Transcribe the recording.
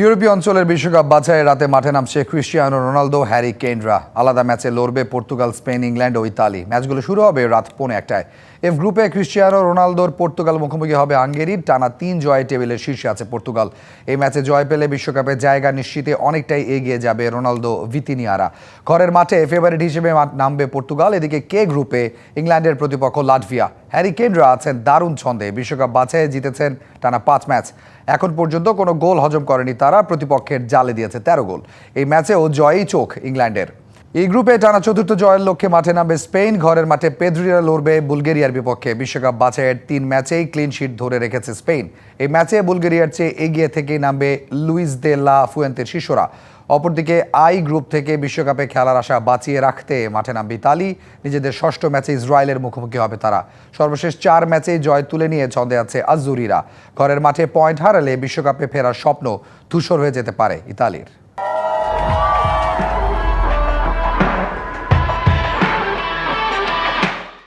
ইউরোপীয় অঞ্চলের বিশ্বকাপ বাছাইয়ের রাতে মাঠে নামছে ক্রিস্টিয়ানো রোনালদো, হ্যারি কেনরা আলাদা ম্যাচে লড়বে পর্তুগাল, স্পেন, ইংল্যান্ড ও ইতালি। ম্যাচগুলো শুরু হবে রাত পৌনে একটায়। এফ গ্রুপে ক্রিস্টিয়ানো রোনালদোর পর্তুগাল মুখোমুখি হবে হাঙ্গেরির। টানা তিন জয় টেবিলের শীর্ষে আছে পর্তুগাল। এই ম্যাচে জয় পেলে বিশ্বকাপে জায়গা নিশ্চিতে অনেকটাই এগিয়ে যাবে রোনালদো, ভিতিনিয়ারা। ঘরের মাঠে ফেভারিট হিসেবে নামবে পর্তুগাল। এদিকে কে গ্রুপে? ইংল্যান্ডের প্রতিপক্ষ লাটভিয়া। হ্যারি কেনরা আছেন দারুণ ছন্দে। বিশ্বকাপ বাছাইয়ে জিতেছেন টানা পাঁচ ম্যাচ। এখন পর্যন্ত কোনো গোল হজম করেনি তারা, প্রতিপক্ষের জালে দিয়েছে তেরো গোল। এই ম্যাচেও জয়ই চোখ ইংল্যান্ডের। এই গ্রুপে টানা চতুর্থ জয়ের লক্ষ্যে মাঠে নামবে স্পেন। ঘরের মাঠে পেদ্রিরা লড়বে বুলগেরিয়ার বিপক্ষে। বিশ্বকাপ বাছাইয়ের তিন ম্যাচেই ক্লিন শিট ধরে রেখেছে স্পেন। এই ম্যাচে বুলগেরিয়ার চেয়ে এগিয়ে থেকেই নামবে লুইস দে লা ফুয়েন্তের শিশুরা। অপরদিকে আই গ্রুপ থেকে বিশ্বকাপে খেলার আশা বাঁচিয়ে রাখতে মাঠে নামবে ইতালি। নিজেদের ষষ্ঠ ম্যাচে ইসরায়েলের মুখোমুখি হবে তারা। সর্বশেষ চার ম্যাচে জয় তুলে নিয়ে ছন্দে আছে আজুরিরা। ঘরের মাঠে পয়েন্ট হারালে বিশ্বকাপে ফেরার স্বপ্ন ধূসর হয়ে যেতে পারে ইতালির।